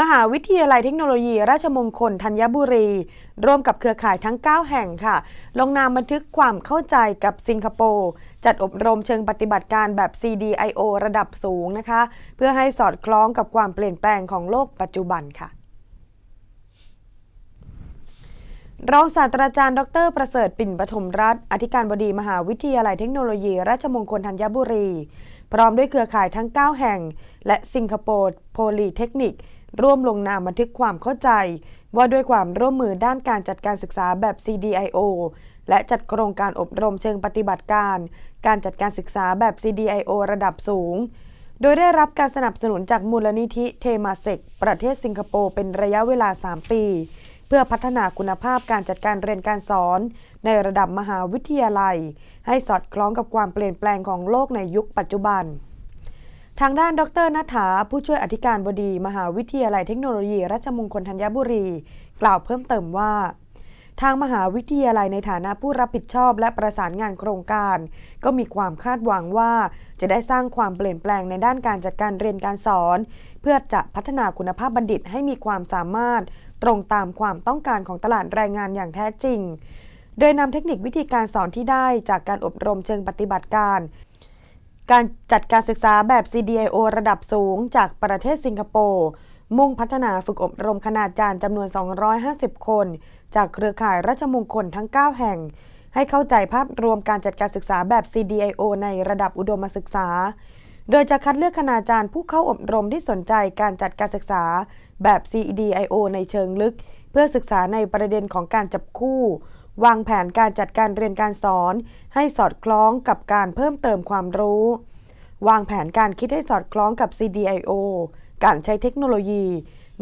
มหาวิทยาลัยเทคโนโลยี ราชมงคลธัญบุรี ร่วมกับเครือข่ายทั้ง 9 แห่งค่ะ ลงนามบันทึกความเข้าใจกับสิงคโปร์จัดอบรมเชิงปฏิบัติการแบบ CDIO ระดับสูงนะคะ เพื่อให้สอดคล้องกับความเปลี่ยนแปลงของโลกปัจจุบันค่ะรองศาสตราจารย์ ดร ประเสริฐ ปิ่นปฐมรัฐอธิการบดีมหาวิทยาลัยเทคโนโลยี ราชมงคลธัญบุรี พร้อมด้วยเครือข่ายทั้ง 9 แห่ง และสิงคโปร์โพลีเทคนิค ร่วมลงนามบันทึกความเข้าใจ ว่าด้วยความร่วมมือด้านการจัดการศึกษาแบบ CDIO และจัดโครงการอบรมเชิงปฏิบัติการ การจัดการศึกษาแบบ CDIO ระดับสูง โดยได้รับการสนับสนุนจากมูลนิธิเทมาเซกประเทศสิงคโปร์เป็นระยะเวลา 3 ปี เพื่อพัฒนาคุณภาพการจัดการเรียนการสอน ในระดับมหาวิทยาลัย ให้สอดคล้องกับความเปลี่ยนแปลงของโลกในยุคปัจจุบัน ทางด้านดรนัฐาผู้ช่วยอธิการบดี มหาวิทยาลัยเทคโนโลยี ราชมงคลธัญบุรี กล่าวเพิ่มเติมว่า ทางมหาวิทยาลัยในฐานะผู้รับผิดชอบและประสานงานโครงการ ก็มีความคาดหวังว่า จะได้สร้างความเปลี่ยนแปลงในด้านการจัดการเรียนการสอน เพื่อจะพัฒนาคุณภาพบัณฑิตให้มีความสามารถ ตรงตามความต้องการของตลาดแรงงานอย่างแท้จริง โดยนำเทคนิควิธีการสอนที่ได้จากการอบรมเชิงปฏิบัติการ การจัดการศึกษาแบบ CDIO ระดับสูงจากประเทศสิงคโปร์มุ่งพัฒนาฝึกอบรมคณาจารย์จำนวน 250 คน จากเครือข่ายราชมงคลทั้ง 9 แห่ง ให้เข้าใจภาพรวมการจัดการศึกษาแบบ CDIO ในระดับอุดมศึกษา โดยจะคัดเลือกคณาจารย์ผู้เข้าอบรมที่สนใจการจัดการศึกษาแบบ CDIO ในเชิงลึก เพื่อศึกษาในประเด็นของการจับคู่ วางแผนการจัดการเรียนการสอน ให้สอดคล้องกับการเพิ่มเติมความรู้ วางแผนการคิดให้สอดคล้องกับ CDIO การใช้เทคโนโลยี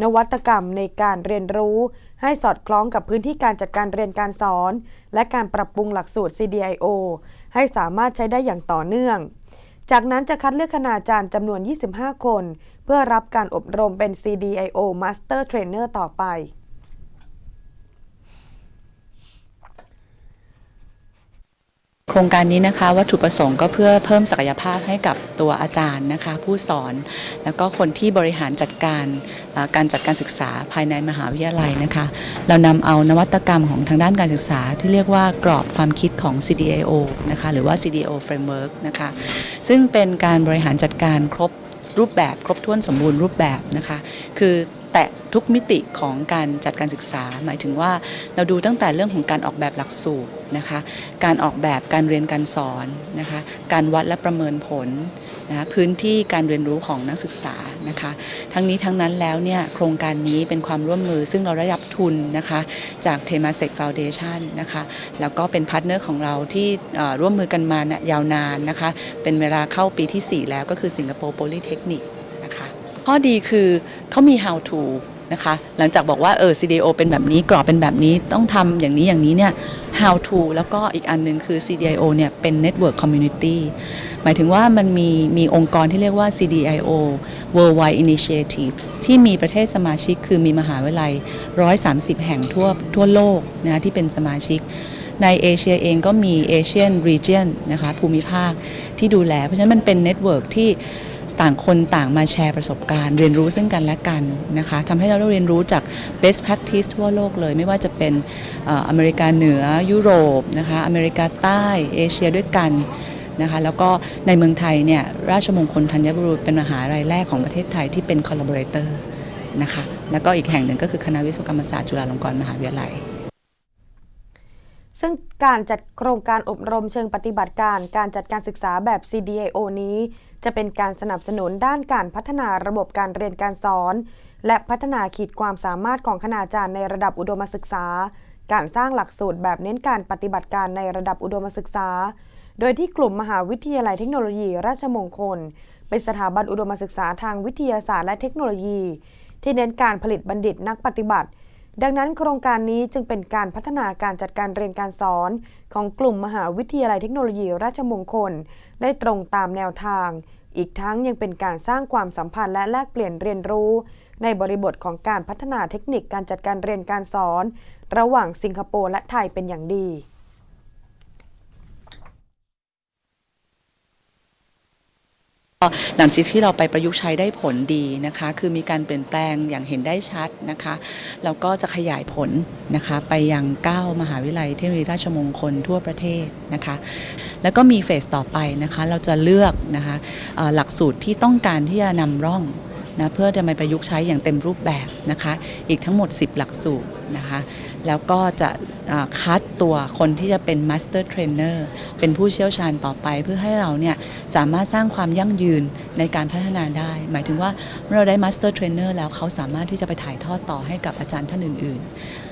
นวัตกรรมในการเรียนรู้ ให้สอดคล้องกับพื้นที่การจัดการเรียนการสอน และการปรับปรุงหลักสูตร CDIO ให้สามารถใช้ได้อย่างต่อเนื่อง จากนั้นจะคัดเลือกคณาจารย์จำนวน 25 คน เพื่อรับการอบรมเป็น CDIO Master Trainer ต่อไป โครงการนี้นะคะวัตถุประสงค์ก็เพื่อเพิ่มศักยภาพให้กับตัวอาจารย์นะคะ ผู้สอนแล้วก็คนที่บริหารจัดการการจัดการศึกษาภายในมหาวิทยาลัยนะคะ เรานำเอานวัตกรรมของทางด้านการศึกษาที่เรียกว่ากรอบความคิดของ CDAO นะคะหรือว่า CDAO Framework นะคะ ซึ่งเป็นการบริหารจัดการครบรูปแบบครบถ้วนสมบูรณ์รูปแบบนะคะ คือ แตะทุกมิติของการจัดการศึกษา หมายถึงว่าเราดูตั้งแต่เรื่องของการออกแบบหลักสูตรนะคะ การออกแบบการเรียนการสอนนะคะ การวัดและประเมินผลนะคะพื้นที่การเรียนรู้ของนักศึกษานะคะ ทั้งนี้ทั้งนั้นแล้วเนี่ยโครงการนี้เป็นความร่วมมือซึ่งเราได้รับทุนนะคะจาก t e m a s e c Foundation นะคะแล้วก็เป็นพาร์ทเนอร์ของเราที่ร่วมมือกันมายาวนานนะคะ เป็นเวลาเข้าปีที่ 4 แล้วก็คือสิงคโปร์ Polytechnic นะค ข้อดีคือเขามี how to นะคะหลังจากบอกว่าเออ CDO เป็นแบบนี้กรอบเป็นแบบนี้ต้องทำอย่างนี้อย่างนี้เนี่ย how to แล้วก็อีกอันหนึ่งคือ CDIO เนี่ยเป็น network community หมายถึงว่ามันมีมีองค์กรที่เรียกว่า CDIO Worldwide Initiative ที่มีประเทศสมาชิกคือมีมหาวิทยาลัย 130 แห่งทั่วทั่วโลกนะที่เป็นสมาชิก ในเอเชียเองก็มี Asian Region นะคะภูมิภาคที่ดูแล เพราะฉะนั้นมันเป็นเน็ตเวิร์กที่ ต่างคนต่างมาแชร์ประสบการณ์ เรียนรู้ซึ่งกันและกันนะคะทำให้เราได้เรียนรู้จาก best practice ทั่วโลกเลย ไม่ว่าจะเป็นเอ่ออเมริกาเหนือยุโรปนะคะอเมริกาใต้เอเชียด้วยกันนะคะแล้วก็ในเมืองไทยเนี่ยราชมงคลธัญบุรีเป็นมหาลัยแรกของประเทศไทยที่เป็น collaborator นะคะแล้วก็อีกแห่งหนึ่งก็คือคณะวิศวกรรมศาสตร์จุฬาลงกรณ์มหาวิทยาลัย ซึ่งการจัดโครงการอบรมเชิงปฏิบัติการ การจัดการศึกษาแบบ CDIO นี้ จะเป็นการสนับสนุนด้านการพัฒนาระบบการเรียนการสอน และพัฒนาขีดความสามารถของคณาจารย์ในระดับอุดมศึกษา การสร้างหลักสูตรแบบเน้นการปฏิบัติการในระดับอุดมศึกษา โดยที่กลุ่มมหาวิทยาลัยเทคโนโลยี ราชมงคล เป็นสถาบันอุดมศึกษาทางวิทยาศาสตร์และเทคโนโลยี ที่เน้นการผลิตบัณฑิตนักปฏิบัติ ดังนั้นโครงการนี้จึงเป็นการพัฒนาการจัดการเรียนการสอน ของกลุ่มมหาวิทยาลัยเทคโนโลยีราชมงคล ได้ตรงตามแนวทาง อีกทั้งยังเป็นการสร้างความสัมพันธ์และแลกเปลี่ยนเรียนรู้ ในบริบทของการพัฒนาเทคนิคการจัดการเรียนการสอน ระหว่างสิงคโปร์และไทยเป็นอย่างดี หลังจากที่เราไปประยุกต์ใช้ได้ผลดีนะคะ คือมีการเปลี่ยนแปลงอย่างเห็นได้ชัดนะคะแล้วก็จะขยายผลนะคะไปยัง 9 มหาวิทยาลัยเทคโนโลยีราชมงคลทั่วประเทศนะคะ แล้วก็มีเฟสต่อไปนะคะ เราจะเลือกนะคะหลักสูตรที่ต้องการที่จะนำร่อง นะเพื่อจะมาประยุกต์ใช้อย่างเต็มรูปแบบนะคะอีกทั้งหมด 10 หลักสูตรนะคะแล้วก็จะคัดตัวคนที่จะเป็นมัสเตอร์เทรนเนอร์เป็นผู้เชี่ยวชาญต่อไป เพื่อให้เราเนี่ยสามารถสร้างความยั่งยืนในการพัฒนาได้ หมายถึงว่าเมื่อเราได้มัสเตอร์เทรนเนอร์แล้วเขาสามารถที่จะไปถ่ายทอดต่อให้กับอาจารย์ท่านอื่น ๆ